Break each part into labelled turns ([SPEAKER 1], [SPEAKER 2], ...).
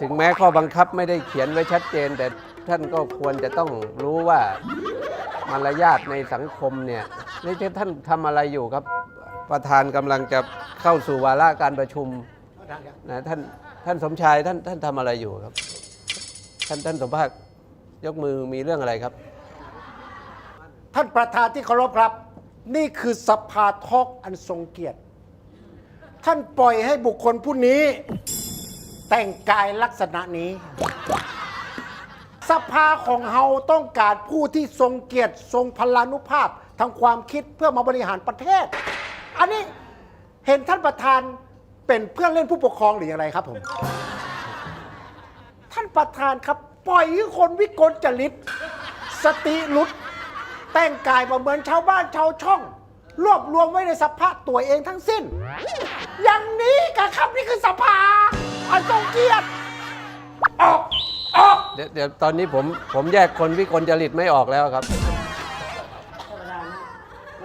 [SPEAKER 1] ถึงแม้ข้อบังคับไม่ได้เขียนไว้ชัดเจน แต่ท่านก็ควรจะต้องรู้ว่ามารยาทในสังคมเนี่ยนี่ท่านทำอะไรอยู่ครับ ประธานกำลังจะเข้าสู่วาระการประชุมนะท่านท่านสมชายท่านท่านทำอะไรอยู่ครับ ท่านท่านสมภาคยกมือมีเรื่องอะไรครับ
[SPEAKER 2] ท่านประธานที่เคารพครับ นี่คือสภาทอกอันทรงเกียรติ ท่านปล่อยให้บุคคลผู้นี้ แต่งกายลักษณะนี้ สภาของเฮาต้องการผู้ที่ทรงเกียรติทรงพลานุภาพทางความคิดเพื่อมาบริหารประเทศ อันนี้เห็นท่านประธานเป็นเพื่อนเล่นผู้ปกครองหรืออย่างไรครับผม ท่านประธานครับ ปล่อยให้คนวิกลจริตสติหลุด แต่งกายมาเหมือนชาวบ้านชาวช่อง รวบรวมไว้ในสภาตัวเองทั้งสิ้น อย่างนี้กับครับนี่คือสภา อันทรงเกียรติออกออก
[SPEAKER 1] เดี๋ยวเดี๋ยวตอนนี้ผมผมแยกคนวิกลจริตไม่ออกแล้วครับ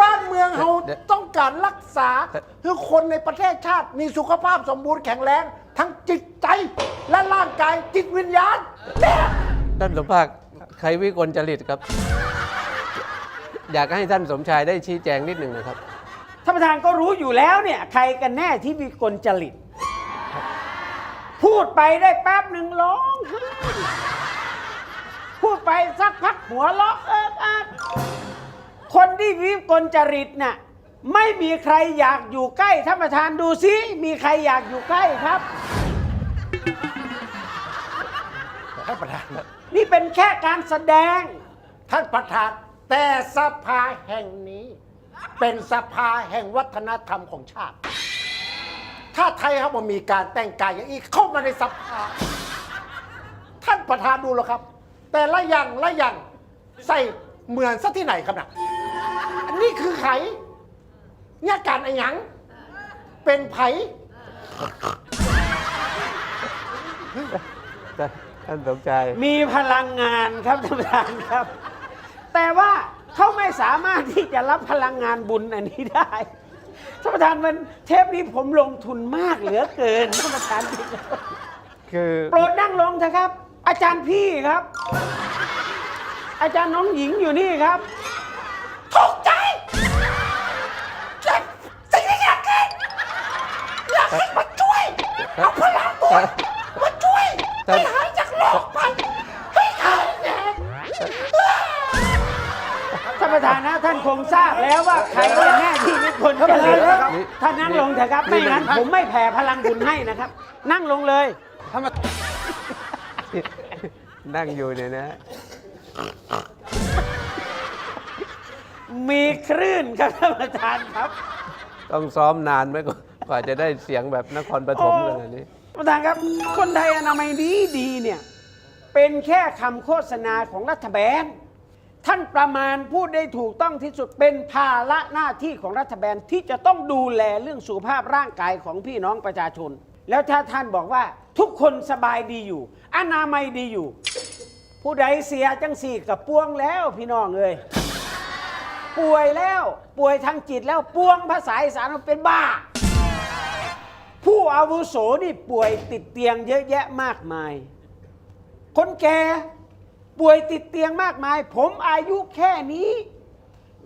[SPEAKER 2] บ้านเมืองเรา
[SPEAKER 1] เดี๋ยว
[SPEAKER 2] ต้องการรักษา
[SPEAKER 1] แต่
[SPEAKER 2] คือคนในประเทศชาติมีสุขภาพสมบูรณ์แข็งแรง ทั้งจิตใจและร่างกายจิตวิญญาณเนี่ย
[SPEAKER 1] ท่านสมภาคใครวิกลจริตครับ อยากให้ท่านสมชายได้ชี้แจงนิดหนึ่งนะครับ
[SPEAKER 3] ท่านประธานก็รู้อยู่แล้วเนี่ย ใครกันแน่ที่มีกลจริต พูดไปได้แป๊บหนึ่งร้องไห้พูดไปสักพักหัวเราะเอิกอักคนที่วิกลจริตน่ะไม่มีใครอยากอยู่ใกล้ท่านประธานดูซิ มีใครอยากอยู่ใกล้ครับ
[SPEAKER 2] ท่านประธาน
[SPEAKER 3] นี่เป็นแค่การแสดง
[SPEAKER 2] ท่านประธาน แต่สภาแห่งนี้ เป็นสภาแห่งวัฒนธรรมของชาติ ถ้าไทยครับมันมีการแต่งกายอย่างนี้เข้ามาในสภาท่านประธานดูแล้วครับ แต่ละอย่างละอย่างใส่เหมือนซะที่ไหนครับนะอันนี้คือไขเนี่ยการอะไรหยัง เป็นไผ
[SPEAKER 1] ท่านสมชาย
[SPEAKER 3] มีพลังงานครับท่านประธานครับ แต่ว่าเขาไม่สามารถที่จะรับพลังงานบุญอันนี้ได้ ท่านประธานมันเทปนี้ผมลงทุนมากเหลือเกินท่านประธาน
[SPEAKER 1] คือ
[SPEAKER 3] โปรดนั่งลงเถอะครับ อาจารย์พี่ครับ อาจารย์น้องหญิงอยู่นี่ครับ
[SPEAKER 2] ถอะ
[SPEAKER 3] ครับ ไม่งั้นผมไม่แผ่พลังบุญให้นะครับ นั่งลงเลย
[SPEAKER 1] นั่งอยู่เนี่ยนะ
[SPEAKER 3] มีคลื่นครับท่านประธานครับ
[SPEAKER 1] ต้องซ้อมนานไหมกว่าจะได้เสียงแบบนครปฐมขนาดนี้
[SPEAKER 3] ประธานครับ คนไทยอนามัยดีดีเนี่ย เป็นแค่คำโฆษณาของรัฐบาล ท่านประมาณพูดได้ถูกต้องที่สุดเป็นภาระหน้าที่ของรัฐบาลที่จะต้องดูแลเรื่องสุขภาพร่างกายของพี่น้องประชาชน แล้วถ้าท่านบอกว่าทุกคนสบายดีอยู่ อนามัยดีอยู่ ผู้ใดเสียจังสี่กับปวงแล้วพี่น้องเอ้ยป่วยแล้วป่วยทางจิตแล้วปวงภาษาอีสานเป็นบ้า ผู้อาวุโสนี่ป่วยติดเตียงเยอะแยะมากมาย คนแก่ ป่วยติดเตียงมากมาย ผมอายุแค่นี้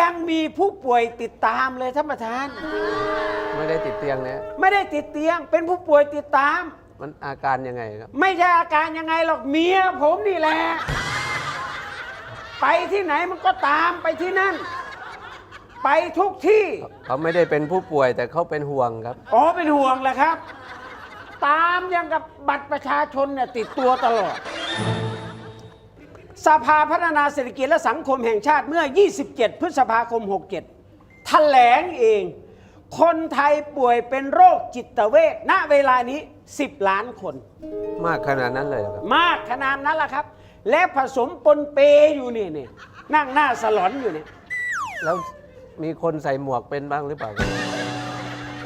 [SPEAKER 3] ยังมีผู้ป่วยติดตามเลยท่านประธาน
[SPEAKER 1] ไม่ได้ติดเตียงเนี่ย
[SPEAKER 3] ไม่ได้ติดเตียง เป็นผู้ป่วยติดตาม
[SPEAKER 1] มันอาการยังไงครับ
[SPEAKER 3] ไม่ใช่อาการยังไงหรอกเมียผมนี่แหละ ไปที่ไหนมันก็ตามไปที่นั่น ไปทุกที่
[SPEAKER 1] เขาไม่ได้เป็นผู้ป่วยแต่เขาเป็นห่วงครับ
[SPEAKER 3] อ๋อเป็นห่วงแหละครับ ตามยังกับบัตรประชาชนเนี่ยติดตัวตลอด สภาพัฒนาเศรษฐกิจและสังคมแห่งชาติเมื่อ 27 พฤษภาคม 67 แถลงเอง คนไทยป่วยเป็นโรคจิตเวชณเวลานี้ 10 ล้านคน
[SPEAKER 1] มากขนาดนั้นเลยเหรอครับ
[SPEAKER 3] มากขนาดนั้นแหละครับ และผสมปนเปอยู่นี่นี่นั่งหน้าสลอนอยู่เนี่ย
[SPEAKER 1] แล้วมีคนใส่หมวกเป็นบ้างหรือเปล่าครับ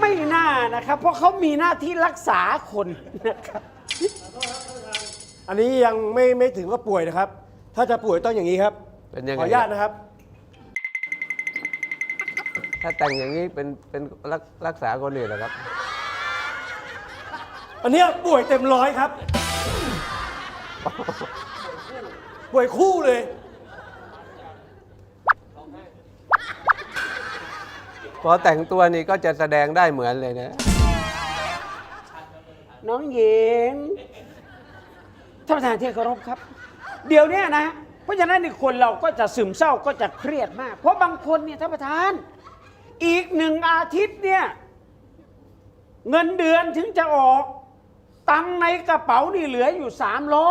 [SPEAKER 3] ไม่น่านะครับ เพราะเขามีหน้าที่รักษาคนนะครับ
[SPEAKER 4] อันนี้ยังไม่ไม่ถึงว่าป่วยนะครับ ถ้าจะป่วยต้องอย่างนี้ครับ
[SPEAKER 1] เป็นยัง
[SPEAKER 4] ข
[SPEAKER 1] ไง
[SPEAKER 4] ออนุญาตนะครับ
[SPEAKER 1] ถ้าแต่งอย่างนี้เป็นเป็นรักรักษาคนอื่นเหรอครับ
[SPEAKER 4] อันเนี้ยป่วยเต็มร้อยครับ ป่วยคู่เลย
[SPEAKER 1] พอแต่งตัวนี่ก็จะแสดงได้เหมือนเลยนะ
[SPEAKER 3] น้องหญิงท่านประธานที่เคารพครับ เดี๋ยวเนี้ยนะ เพราะฉะนั้นนี่คนเราก็จะซึมเศร้าก็จะเครียดมาก เพราะบางคนเนี่ยท่านประธาน อีกหนึ่งอาทิตย์เนี่ยเงินเดือนถึงจะออก ตังในกระเป๋านี่เหลืออยู่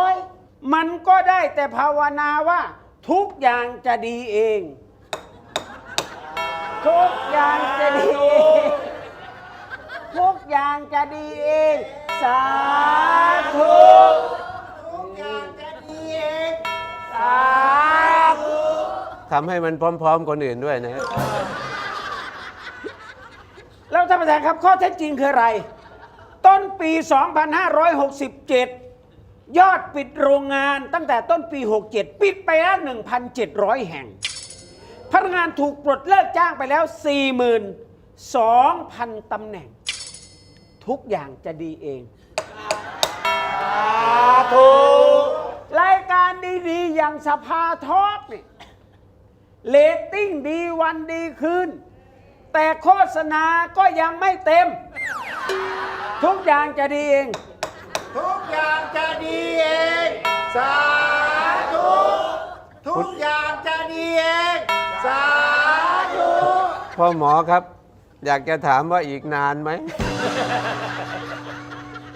[SPEAKER 3] 300 มันก็ได้แต่ภาวนาว่า ทุกอย่างจะดีเอง ทุกอย่างจะดีเองทุกอย่างจะดีเอง สาธุ
[SPEAKER 1] ทำให้มันพร้อมๆคนอื่นด้วยนะ
[SPEAKER 3] แล้วท่านประธานครับข้อเท็จจริงคืออะไร ต้นปี 2567 ยอดปิดโรงงานตั้งแต่ต้นปี 67 ปิดไปแล้ว 1,700 แห่ง พนักงานถูกปลดเลิกจ้างไปแล้ว 42,000 ตำแหน่ง ทุกอย่างจะดีเองรายการดีๆ อย่างสภาทอล์กนี่เรตติ้งดีวันดีคืน แต่โฆษณาก็ยังไม่เต็ม ทุกอย่างจะดีเอง
[SPEAKER 2] ทุกอย่างจะดีเอง สาธุ ทุกอย่างจะดีเอง สาธุ
[SPEAKER 1] พ่อหมอครับ อยากจะถามว่าอีกนานไหม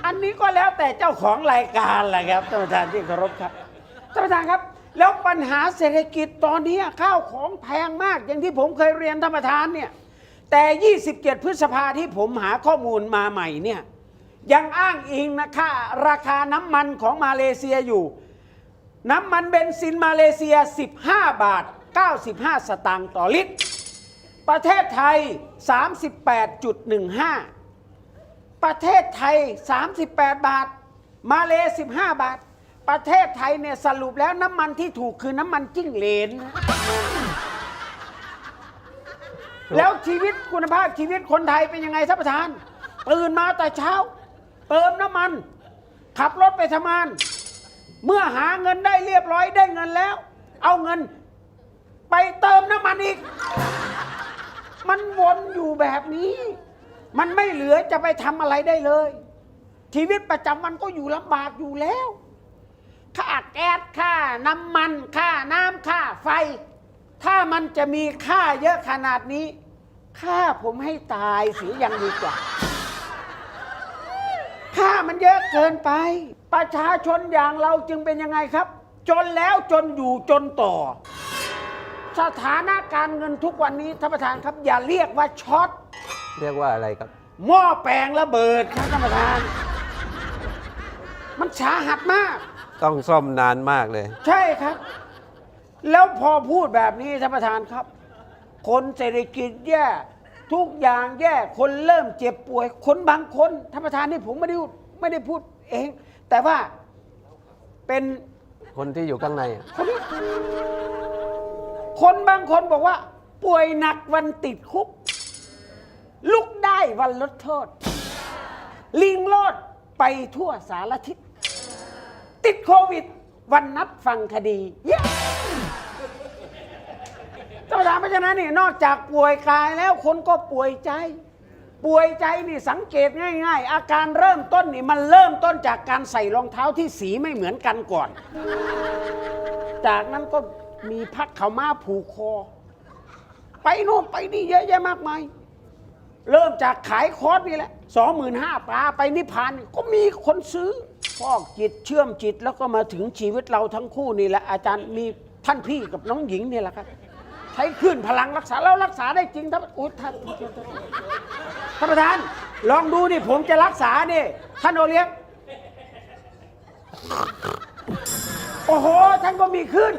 [SPEAKER 3] อันนี้ก็แล้วแต่เจ้าของรายการแหละครับท่านประธานที่เคารพครับ ท่านประธานครับ แล้วปัญหาเศรษฐกิจตอนนี้ข้าวของแพงมากอย่างที่ผมเคยเรียนท่านประธานเนี่ยแต่ 27 พฤษภาที่ผมหาข้อมูลมาใหม่เนี่ยยังอ้างอิงนะค่าราคาน้ำมันของมาเลเซียอยู่ น้ำมันเบนซินมาเลเซีย 15 บาท 95 สตางค์ต่อลิตร ประเทศไทย 38.15 ประเทศไทย 38 บาท มาเล 15 บาท ประเทศไทยเนี่ยสรุปแล้วน้ำมันที่ถูกคือน้ำมันจิ้งเหลนนะแล้วชีวิตคุณภาพชีวิตคนไทยเป็นยังไงท่านประธาน ตื่นมาแต่เช้า เติมน้ำมัน ขับรถไปทำงาน เมื่อหาเงินได้เรียบร้อยได้เงินแล้ว เอาเงิน ไปเติมน้ำมันอีก มันวนอยู่แบบนี้ มันไม่เหลือจะไปทำอะไรได้เลย ชีวิตประจำวันก็อยู่ลำบากอยู่แล้ว ค่าแก๊สค่าน้ำมันค่าน้ำค่าไฟ ถ้ามันจะมีค่าเยอะขนาดนี้ค่าผมให้ตายเสียยังดีกว่าค่ามันเยอะเกินไป ประชาชนอย่างเราจึงเป็นยังไงครับ จนแล้วจนอยู่จนต่อ สถานะการเงินทุกวันนี้ท่านประธานครับ อย่าเรียกว่าช็อต
[SPEAKER 1] เรียกว่าอะไรครับ
[SPEAKER 3] หม้อแปลงระเบิดครับท่านประธาน มันสาหัสมาก
[SPEAKER 1] ต้องซ่อมนานมากเลย
[SPEAKER 3] ใช่ครับ แล้วพอพูดแบบนี้ท่านประธานครับ คนเศรษฐกิจแย่ทุกอย่างแย่คนเริ่มเจ็บป่วย คนบางคนท่านประธานนี่ผมไม่ได้พูดไม่ได้พูดเอง แต่ว่าเป็น
[SPEAKER 1] คนที่อยู่ข้างในอะ
[SPEAKER 3] คนนี้คนบางคนบอกว่า ป่วยหนักวันติดคุก ลุกได้วันลดโทษ ลิงโลดไปทั่วสารทิศ ติดโควิด วันนัดฟังคดีเย้ท่านประธานเพราะฉะนั้นนี่นอกจากป่วยกายแล้วคนก็ป่วยใจ ป่วยใจนี่สังเกตง่าย ๆ อาการเริ่มต้นนี่มันเริ่มต้นจากการใส่รองเท้าที่สีไม่เหมือนกันก่อน จากนั้นก็มีพักเขามาผูกคอ ไปโน่นไปนี่เยอะแยะมากมาย เริ่มจากขายคอร์สนี่แหละสองหมื่นห้าปลาไปนิพพานก็มีคนซื้อ ฟอกจิตเชื่อมจิตแล้วก็มาถึงชีวิตเราทั้งคู่นี่แหละอาจารย์มีท่านพี่กับน้องหญิงนี่แหละครับ ใช้ขึ้นพลังรักษาแล้วรักษาได้จริงท่านอุ๊ยท่านท่านประธาน ลองดูนี่ผมจะรักษานี่ท่านโอเลี้ยงโอ้โห ท่านก็มีขึ้น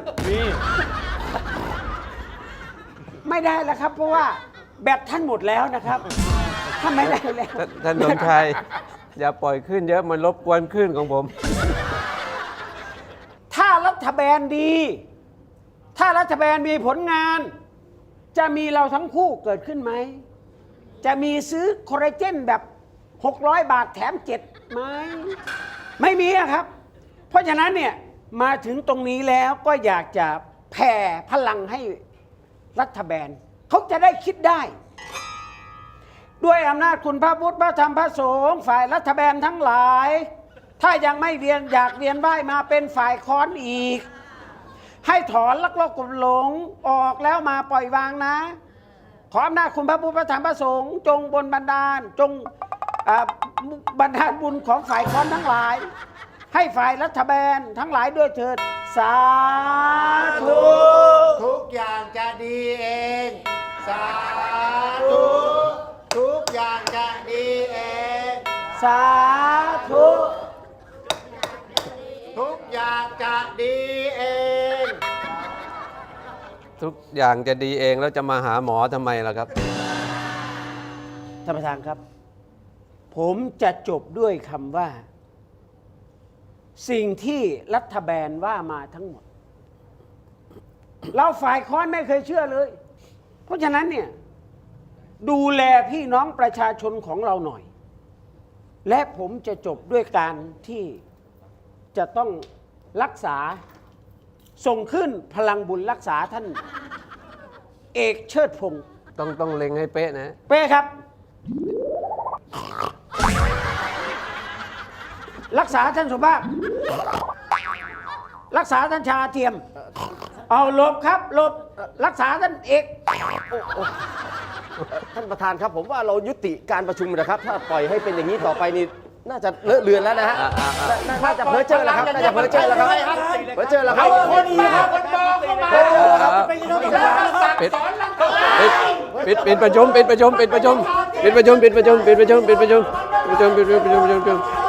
[SPEAKER 3] ไม่ได้แล้วครับ เพราะว่าแบตท่านหมดแล้วนะครับท่านไม่ได้แล้ว
[SPEAKER 1] ท่านท่านสมชาย อย่าปล่อยขึ้นเยอะมันรบกวนขึ้นของผม
[SPEAKER 3] ถ้ารัฐบาลดี ถ้ารัฐบาลมีผลงาน จะมีเราทั้งคู่เกิดขึ้นไหม จะมีซื้อคอลลาเจนแบบ 600 บาทแถมเจ็ดไหม ไม่มีอะครับ เพราะฉะนั้นเนี่ยมาถึงตรงนี้แล้วก็อยากจะแผ่พลังให้รัฐบาลเขาจะได้คิดได้ ด้วยอำนาจคุณพระพุทธพระธรรมพระสงฆ์ฝ่ายรัฐบาลทั้งหลาย ถ้ายังไม่เวียนอยากเวียนว่ายมาเป็นฝ่ายค้อนอีก ให้ถอนลักลอบกลุ่มหลงออกแล้วมาปล่อยวางนะ ขออำนาจคุณพระพุทธพระธรรมพระสงฆ์จงบนบันดาลจงบันดาลบุญของฝ่ายค้อนทั้งหลาย ให้ฝ่ายรัฐบาลทั้งหลายด้วยเถิดสาธุ
[SPEAKER 2] ทุกอย่างจะดีเองสาธุ จะดีเอง
[SPEAKER 3] สาธุ
[SPEAKER 2] ทุกอย่างจะดีเอง
[SPEAKER 1] ทุกอย่างจะดีเองแล้วจะมาหาหมอทำไมล่ะครับ
[SPEAKER 3] ท่านประธานครับ ผมจะจบด้วยคำว่า สิ่งที่รัฐบาลว่ามาทั้งหมด เราฝ่ายค้อนไม่เคยเชื่อเลย เพราะฉะนั้นเนี่ย ดูแลพี่น้องประชาชนของเราหน่อย และผมจะจบด้วยการที่จะต้องรักษา ส่งขึ้นพลังบุญรักษาท่าน เอกเชิดพงศ์
[SPEAKER 1] ต้องต้องเล็งให้เป๊ะนะ
[SPEAKER 3] เป้ครับ รักษาท่านสุภาพ รักษาท่านชาเทียม เอาหลบครับหลบรักษาท่านเอก
[SPEAKER 4] ท่านประธานครับผมว่าเรายุติการประชุมนะครับ ถ้าปล่อยให้เป็นอย่างนี้ต่อไปนี่น่าจะเลอะเลือนแล้วนะฮะ
[SPEAKER 1] อ่าอ่าอ่า
[SPEAKER 4] น่าน่าจะเพ้อเจ้อแล้วครับน่าจะเพ้อเจ้อแล้วครับเพ้อเจ้อแล้วครับ
[SPEAKER 2] คนมาคนบอกเข้ามา
[SPEAKER 4] เพ้อเจ้อแล้วครับไปยินดีกับ
[SPEAKER 1] ปิดปิดปิดประชุมปิดประชุมปิดประชุมปิดประชุมปิดประชุมปิดประชุมปิดประชุมปิดประชุมปิดประชุมปิดประชุมปิดประชุม